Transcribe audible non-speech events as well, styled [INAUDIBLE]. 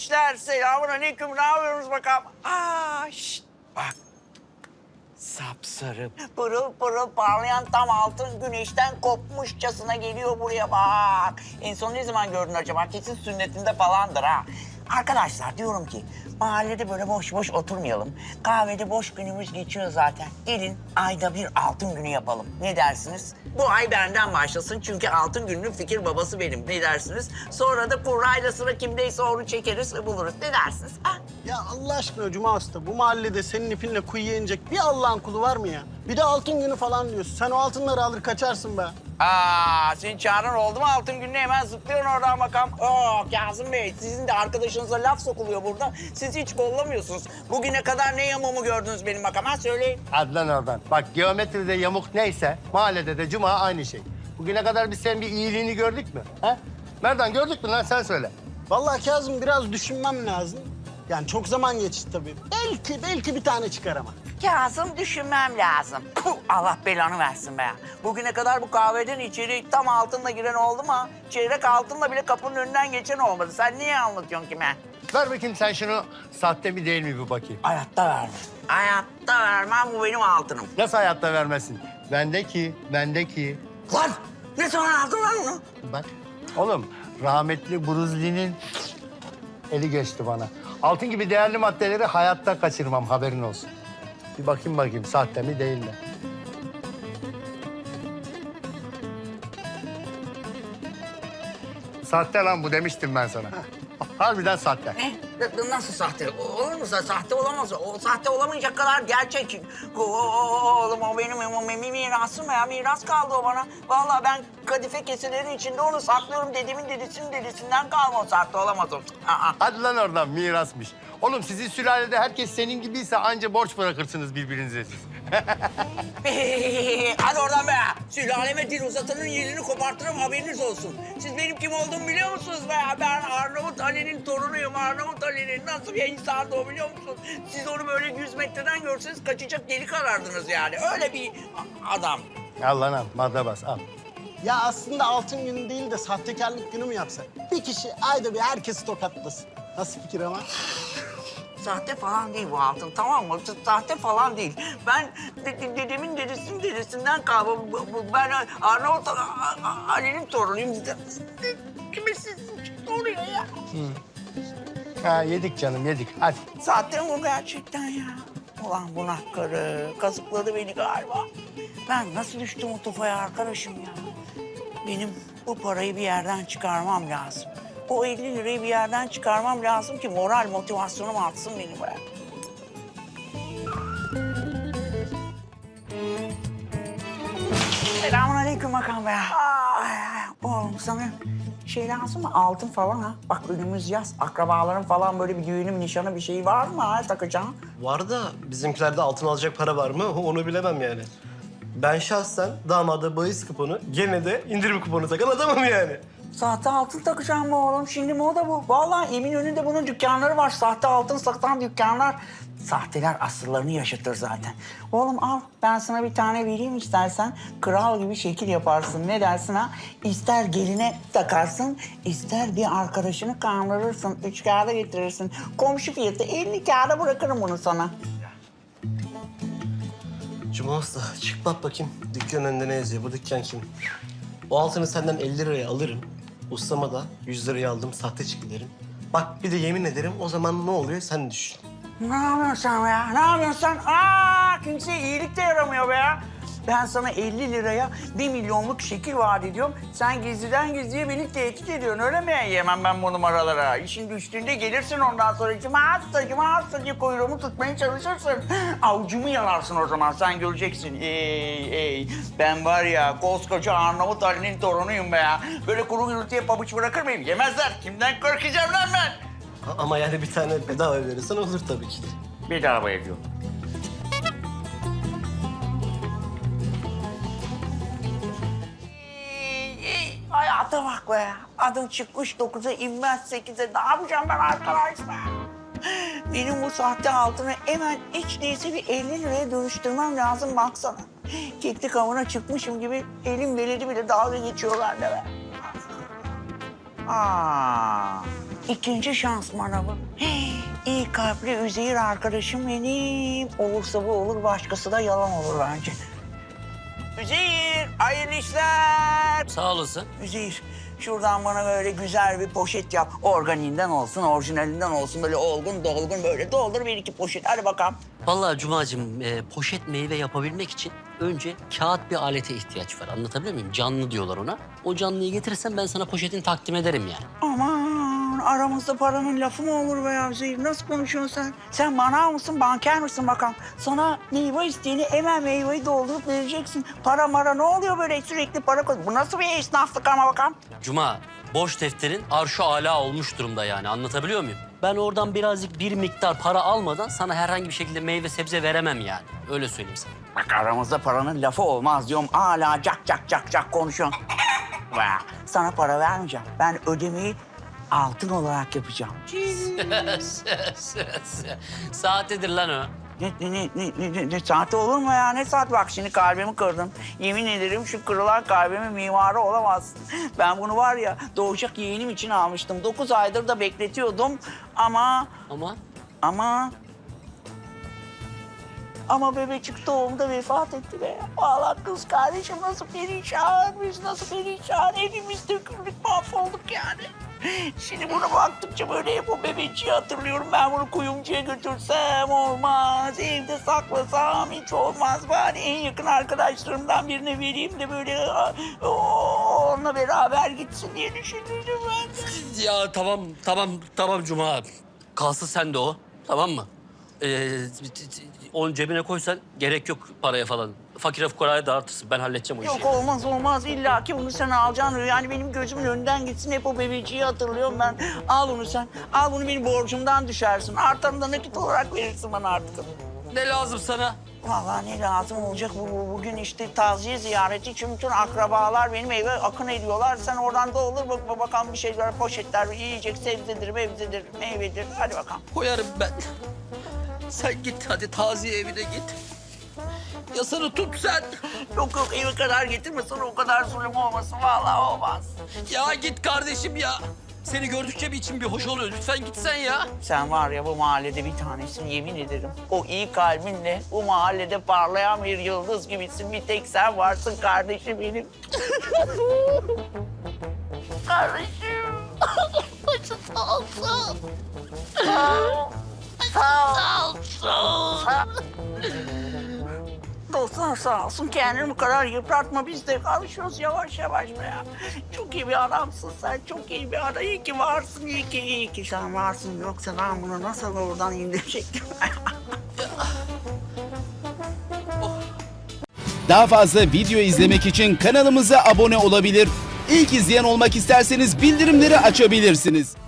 gençler. Selamun aleyküm. Ne yapıyorsunuz bakalım? Aa, şşt. Bak. Sapsarı. Pırıl pırıl parlayan tam altın güneşten kopmuşçasına geliyor buraya bak. En son ne zaman gördün acaba? Kesin sünnetinde falandır ha. Arkadaşlar diyorum ki mahallede böyle boş boş oturmayalım. Kahvede boş günümüz geçiyor zaten. Gelin ayda bir altın günü yapalım. Ne dersiniz? Bu ay benden başlasın çünkü altın gününün fikir babası benim. Ne dersiniz? Sonra da kurrayla sıra kimdeyse onu çekeriz ve buluruz. Ne dersiniz? Ha? Ya Allah aşkına Cuma Usta bu mahallede senin ipinle kuyuya inecek bir Allah'ın kulu var mı ya? Bir de altın günü falan diyorsun. Sen o altınları alır kaçarsın be. Aa, senin çağrın oldu mu altın gününe hemen zıplıyorsun oradan bakalım. Oo Kazım Bey, sizin de arkadaşınıza laf sokuluyor burada. Siz hiç kollamıyorsunuz. Bugüne kadar ne yamumu gördünüz benim bakalım ha söyleyin. Hadi lan oradan. Bak geometride yamuk neyse mahallede de cuma aynı şey. Bugüne kadar biz senin bir iyiliğini gördük mü? He? Merdan gördük mü lan sen söyle. Vallahi Kazım biraz düşünmem lazım. Yani çok zaman geçti tabii. Belki, belki bir tane çıkar ama. Kazım düşünmem lazım. Puh, Allah belanı versin be. Bugüne kadar bu kahveden içeri tam altınla giren oldu mu? Çeyrek altınla bile kapının önünden geçen olmadı. Sen niye anlatıyorsun kime? Ver bakayım sen şunu sahte mi değil mi bir bakayım. Hayatta vermem. Hayatta vermem bu benim altınım. Nasıl hayatta vermesin? Bendeki, bendeki. Lan ne zaman aldın lan onu? Bak oğlum rahmetli Bruce Lee'nin eli geçti bana. Altın gibi değerli maddeleri hayatta kaçırmam haberin olsun. Bir bakayım bakayım sahte mi değil mi? Sahte lan bu demiştim ben sana. Harbiden sahte. N- Nasıl sahte? Olur mu? sa- Sahte olamaz. O sahte olamayacak kadar gerçek. Oğlum o benim, o benim mirasım ya. Miras kaldı o bana. Vallahi ben kadife keseleri içinde onu saklıyorum. Dedemin dedesinin dedesinden kalma o sahte olamaz o. Aa. Hadi lan oradan mirasmış. Oğlum sizin sülalede herkes senin gibiyse anca borç bırakırsınız birbirinize siz. [LAUGHS] Hadi oradan be. Sülaleme dil uzatanın yerini kopartırım haberiniz olsun. Siz benim kim olduğumu biliyor musunuz be? Ben Arnavut Ali'nin torunuyum. Arnavut Ali'nin nasıl bir insandı o biliyor musun? Siz onu böyle 100 metreden görseniz kaçacak delik arardınız yani. Öyle bir adam. Al lan al, madde bas al. Ya aslında altın günü değil de sahtekarlık günü mü yapsak? Bir kişi ayda bir herkesi tokatlasın. Nasıl fikir ama? [LAUGHS] Sahte falan değil bu altın tamam mı? Sa- Sahte falan değil. Ben de- de- dedemin dedesinin dedesinden kalma. Ben Arnavut Ali'nin torunuyum. Kime siz oluyor ya? Ha yedik canım yedik. Hadi. Mi bu gerçekten ya? Ulan bunak karı, kazıkladı beni galiba. Ben nasıl düştüm o tufaya arkadaşım ya? Benim bu parayı bir yerden çıkarmam lazım. O 50 lirayı bir yerden çıkarmam lazım ki moral motivasyonum artsın benim be. Selamun aleyküm Hakan Bey. Sana şey lazım mı? Altın falan ha. Bak önümüz yaz. Akrabaların falan böyle bir düğünü, nişanı bir şey var mı ha takacağın? Var da bizimkilerde altın alacak para var mı [LAUGHS] onu bilemem yani. Ben şahsen damada bahis kuponu gene de indirim kuponu takan adamım yani. Sahte altın takacağım mı oğlum? Şimdi moda bu. Vallahi emin önünde bunun dükkanları var. Sahte altın satan dükkanlar. Sahteler asıllarını yaşatır zaten. Oğlum al ben sana bir tane vereyim istersen. Kral gibi şekil yaparsın. Ne dersin ha? İster geline takarsın, ister bir arkadaşını kandırırsın. Üç kağıda getirirsin. Komşu fiyatı 50 kağıda bırakırım bunu sana. Cuma Usta çık bak bakayım dükkanın önünde ne yazıyor bu dükkan kim? O altını senden 50 liraya alırım. Ustama da 100 liraya aldım sahte çıktı. Bak bir de yemin ederim o zaman ne oluyor sen düşün. Ne yapıyorsun sen ya? Ne yapıyorsun sen? Aa, kimseye iyilik de yaramıyor be ya. Ben sana 50 liraya bir milyonluk şekil vaat ediyorum. Sen gizliden gizliye beni tehdit ediyorsun öyle mi? Yemem ben bu numaralara. İşin düştüğünde gelirsin ondan sonra cıma hasta cıma hasta diye kuyruğumu tutmaya çalışırsın. Avucumu yalarsın o zaman sen göreceksin. Ey ey ben var ya koskoca Arnavut Ali'nin torunuyum be ya. Böyle kuru gürültüye pabuç bırakır mıyım? Yemezler. Kimden korkacağım lan ben? A- Ama yani bir tane bedava verirsen olur tabii ki. Bedava ediyor. Hayata bak be. Adım çıkmış dokuza inmez sekize. Ne yapacağım ben arkadaş be? Benim bu sahte altını hemen hiç değilse bir 50 liraya dönüştürmem lazım baksana. Keklik avına çıkmışım gibi elim veledi bile dalga geçiyorlar da be. Aa. İkinci şans manavı. Hey, İyi kalpli Üzeyir arkadaşım benim. Olursa bu olur, başkası da yalan olur bence. Üzeyir, hayırlı işler. Sağ olasın. Üzeyir, şuradan bana böyle güzel bir poşet yap. Organiğinden olsun, orijinalinden olsun. Böyle olgun dolgun böyle doldur bir iki poşet. Hadi bakalım. Vallahi Cuma'cığım e, poşet meyve yapabilmek için önce kağıt bir alete ihtiyaç var. Anlatabiliyor muyum? Canlı diyorlar ona. O canlıyı getirirsen ben sana poşetini takdim ederim yani. Aman aramızda paranın lafı mı olur be ya Üzeyir? Nasıl konuşuyorsun sen? Sen manav mısın, banker misin bakalım? Sana meyve isteyeni hemen meyveyi doldurup vereceksin. Para mara ne oluyor böyle sürekli para koy. Bu nasıl bir esnaflık ama bakalım? Cuma, boş defterin arşu ala olmuş durumda yani. Anlatabiliyor muyum? Ben oradan birazcık bir miktar para almadan sana herhangi bir şekilde meyve sebze veremem yani. Öyle söyleyeyim sana. Bak aramızda paranın lafı olmaz diyorum. Hala cak cak cak cak konuşuyorsun. [LAUGHS] Sana para vermeyeceğim. Ben ödemeyi altın olarak yapacağım. [LAUGHS] Saatedir lan o. Ne, ne, ne, ne, ne, ne, ne saati olur mu ya? Ne saat? Bak şimdi kalbimi kırdın. Yemin ederim şu kırılan kalbimin mimarı olamazsın. Ben bunu var ya doğacak yeğenim için almıştım. Dokuz aydır da bekletiyordum ama... Ama Ama... Ama bebecik doğumda vefat etti be. Vallahi kız kardeşim nasıl perişan, biz nasıl perişan. Hepimiz döküldük, mahvolduk yani. Şimdi buna baktıkça böyle hep o bebeciği hatırlıyorum. Ben bunu kuyumcuya götürsem olmaz. Evde saklasam hiç olmaz. Bari en yakın arkadaşlarımdan birine vereyim de böyle onunla beraber gitsin diye düşündüm ben. Ya tamam, tamam, tamam Cuma. Kalsın sen de o, tamam mı? Ee, onu cebine koysan gerek yok paraya falan. Fakire fukaraya dağıtırsın. Ben halledeceğim o işi. Yok olmaz olmaz illa ki bunu sen alacaksın. Yani benim gözümün önünden gitsin hep o bebeciği hatırlıyorum ben. Al bunu sen. Al bunu benim borcumdan düşersin. Artanı da nakit olarak verirsin bana artık. Ne lazım sana? Vallahi ne lazım olacak bu, bu- bugün işte taziye ziyareti için bütün akrabalar benim eve akın ediyorlar. Sen oradan da olur bak bakalım bir şeyler poşetler yiyecek sebzedir, mevzedir, meyvedir. Hadi bakalım. Koyarım ben. Sen git hadi taziye evine git. Yasanı tut sen. Yok yok eve kadar getirme sonra o kadar zulüm olmasın. Vallahi olmaz. Ya git kardeşim ya. Seni gördükçe bir içim bir hoş oluyor. Lütfen git sen ya. Sen var ya bu mahallede bir tanesin yemin ederim. O iyi kalbinle bu mahallede parlayan bir yıldız gibisin. Bir tek sen varsın kardeşim benim. [LAUGHS] kardeşim. [LAUGHS] Başın sağ olsun. Dostlar sağ olsun kendini bu kadar yıpratma biz de alışıyoruz yavaş yavaş be ya. Çok iyi bir adamsın sen çok iyi bir adam. İyi ki varsın iyi ki iyi ki sen varsın. Yoksa ben bunu nasıl oradan indirecektim? [LAUGHS] Daha fazla video izlemek için kanalımıza abone olabilir. İlk izleyen olmak isterseniz bildirimleri açabilirsiniz.